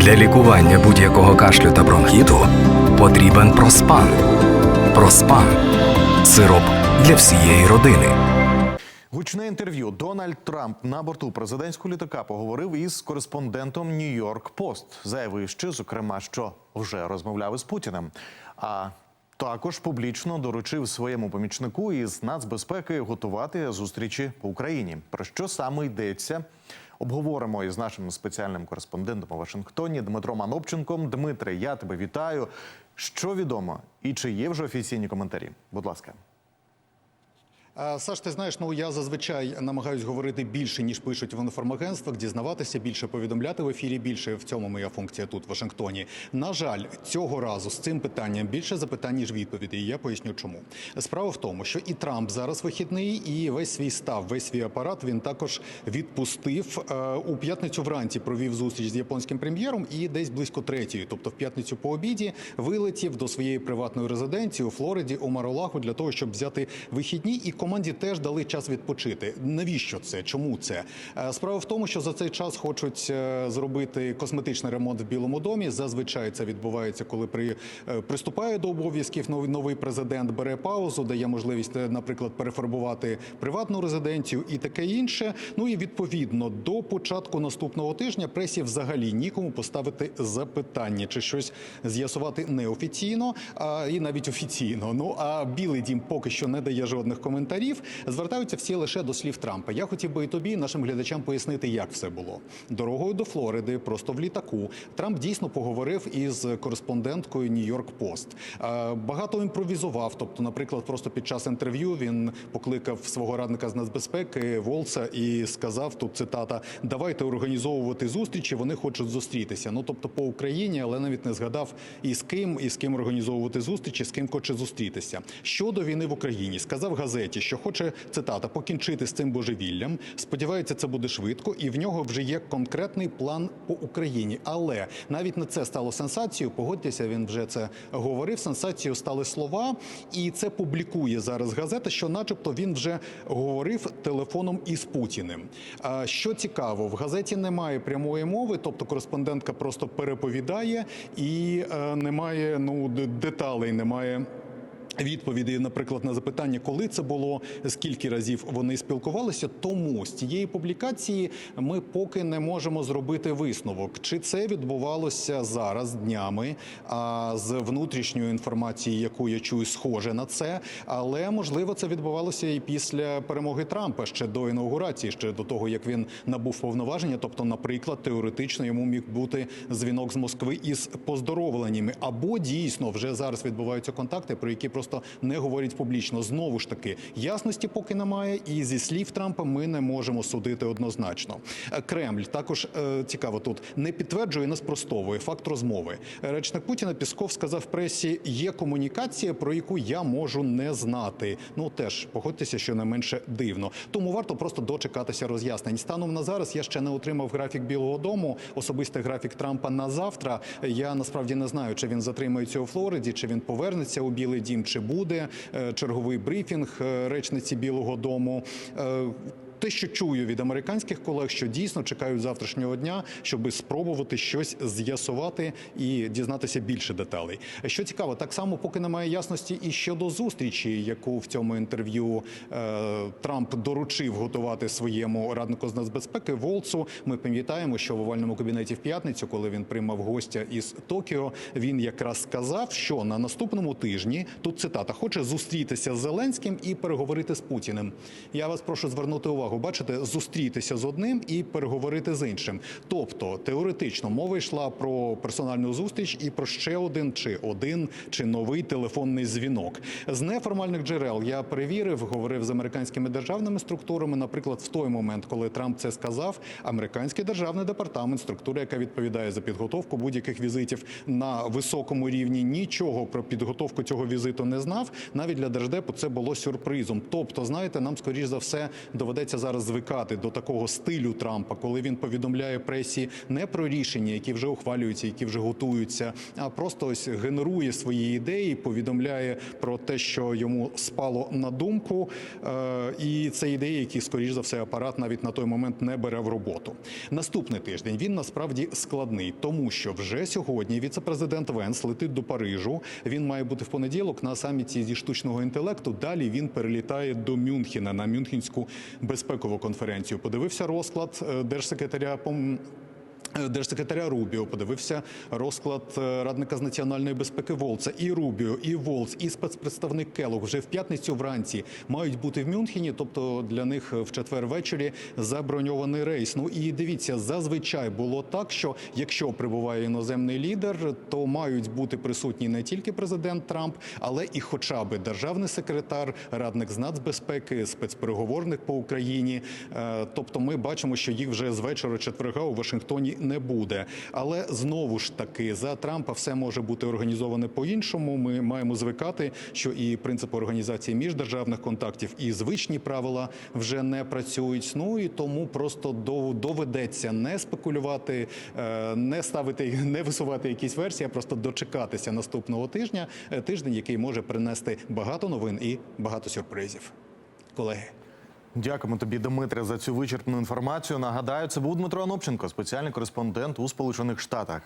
Для лікування будь-якого кашлю та бронхіту потрібен проспан. Проспан сироп для всієї родини. Гучне інтерв'ю. Дональд Трамп на борту президентського літака поговорив із кореспондентом Нью-Йорк Пост, заявивши, зокрема, що вже розмовляв із Путіним. А також публічно доручив своєму помічнику із нацбезпеки готувати зустрічі по Україні. Про що саме йдеться? Обговоримо із нашим спеціальним кореспондентом у Вашингтоні Дмитром Анопченком. Дмитре, я тебе вітаю. Що відомо і чи є вже офіційні коментарі? Будь ласка. А, Саш, ти знаєш, ну я зазвичай намагаюсь говорити більше ніж пишуть в інформагентствах, дізнаватися більше, повідомляти в ефірі більше. В цьому моя функція тут, в Вашингтоні. На жаль, цього разу з цим питанням більше запитань ніж відповідей. І я поясню, чому справа в тому, що і Трамп зараз вихідний, і весь свій став, весь свій апарат він також відпустив Е, у п'ятницю. Вранці провів зустріч з японським прем'єром, і десь близько третьої, тобто в п'ятницю по обіді, вилетів до своєї приватної резиденції у Флориді у Маролагу для того, щоб взяти вихідні і команді теж дали час відпочити. Навіщо це? Чому це? Е, Справа в тому, що за цей час хочуть е, зробити косметичний ремонт в Білому домі. Зазвичай це відбувається, коли при е, приступає до обов'язків новий новий президент, бере паузу, дає можливість, наприклад, перефарбувати приватну резиденцію і таке інше. Ну і відповідно до початку наступного тижня пресі взагалі нікому поставити запитання чи щось з'ясувати неофіційно, а і навіть офіційно. Ну а Білий Дім поки що не дає жодних коментарів. Звертаються всі лише до слів Трампа. Я хотів би і тобі, і нашим глядачам, пояснити, як все було дорогою до Флориди, просто в літаку. Трамп дійсно поговорив із кореспонденткою Нью-Йорк Пост. Е, Багато імпровізував. Тобто, наприклад, просто під час інтерв'ю він покликав свого радника з нацбезпеки Волса і сказав тут цитата: Давайте організовувати зустрічі. Вони хочуть зустрітися. Ну тобто по Україні, але навіть не згадав і з ким, і з ким організовувати зустрічі, з ким хоче зустрітися. Щодо війни в Україні, сказав газеті, що хоче цитата покінчити з цим божевіллям. Сподівається, це буде швидко, і в нього вже є конкретний план по Україні. Але навіть не це стало сенсацією. Погодьтеся, він вже це говорив. Сенсацією стали слова, і це публікує зараз газета, що, начебто, він вже говорив телефоном із Путіним. Що цікаво, в газеті немає прямої мови, тобто кореспондентка просто переповідає і е, немає ну деталей, немає. Відповіді, наприклад, на запитання, коли це було, скільки разів вони спілкувалися. Тому з цієї публікації ми поки не можемо зробити висновок, чи це відбувалося зараз днями. А з внутрішньої інформації, яку я чую, схоже на це. Але можливо, це відбувалося і після перемоги Трампа ще до інаугурації, ще до того як він набув повноваження. Тобто, наприклад, теоретично йому міг бути дзвінок з Москви із поздоровленнями, або дійсно вже зараз відбуваються контакти, про які просто не говорять публічно. Знову ж таки, ясності поки немає, і зі слів Трампа ми не можемо судити однозначно. Е, Кремль також е, цікаво тут не підтверджує, не спростовує факт розмови. Речник Путіна Пісков сказав пресі: є комунікація, про яку я можу не знати. Ну теж погодьтеся, що не менше дивно. Тому варто просто дочекатися роз'яснень. Станом на зараз я ще не отримав графік Білого Дому, особистий графік Трампа на завтра. Я насправді не знаю, чи він затримається у Флориді, чи він повернеться у Білий Дім, чи буде е, черговий брифінг е, речниці Білого Дому. Те, що чую від американських колег, що дійсно чекають завтрашнього дня, щоб спробувати щось з'ясувати і дізнатися більше деталей. Що цікаво, так само поки немає ясності і щодо зустрічі, яку в цьому інтерв'ю е, Трамп доручив готувати своєму раднику з нацбезпеки Волцу. Ми пам'ятаємо, що в овальному кабінеті в п'ятницю, коли він приймав гостя із Токіо, він якраз сказав, що на наступному тижні тут цитата хоче зустрітися з Зеленським і переговорити з Путіним. Я вас прошу звернути увагу. Бачите, зустрітися з одним і переговорити з іншим. Тобто теоретично мова йшла про персональну зустріч і про ще один чи один чи новий телефонний дзвінок. З неформальних джерел я перевірив, говорив з американськими державними структурами. Наприклад, в той момент, коли Трамп це сказав, американський державний департамент, структура, яка відповідає за підготовку будь-яких візитів на високому рівні, нічого про підготовку цього візиту не знав. Навіть для держдепу це було сюрпризом. Тобто, знаєте, нам скоріш за все доведеться зараз звикати до такого стилю Трампа, коли він повідомляє пресі не про рішення, які вже ухвалюються, які вже готуються, а просто ось генерує свої ідеї, повідомляє про те, що йому спало на думку. Е, І це ідеї, які, скоріш за все, апарат навіть на той момент не бере в роботу. Наступний тиждень він насправді складний, тому що вже сьогодні віце-президент Венс летить до Парижу. Він має бути в понеділок на саміті зі штучного інтелекту. Далі він перелітає до Мюнхена на Мюнхенську безпекову конференцію. Подивився розклад е, держсекретаря Держсекретаря Рубіо подивився розклад е, радника з національної безпеки Волца. І Рубіо, і Волц, і спецпредставник Келог вже в п'ятницю вранці мають бути в Мюнхені. Тобто для них в четвер ввечері заброньований рейс. Ну і дивіться, зазвичай було так, що якщо прибуває іноземний лідер, то мають бути присутні не тільки президент Трамп, але і хоча б державний секретар, радник з нацбезпеки, спецпереговорник по Україні. Е, Тобто, ми бачимо, що їх вже з вечора четверга у Вашингтоні не буде. Але знову ж таки за Трампа все може бути організоване по-іншому. Ми маємо звикати, що і принципи організації міждержавних контактів, і звичні правила вже не працюють. Ну і тому просто дов- доведеться не спекулювати, е, не ставити, не висувати якісь версії, а просто дочекатися наступного тижня. Е, Тиждень, який може принести багато новин і багато сюрпризів. Колеги. Дякуємо тобі, Дмитре, за цю вичерпну інформацію. Нагадаю, це був Дмитро Анопченко, спеціальний кореспондент у Сполучених Штатах.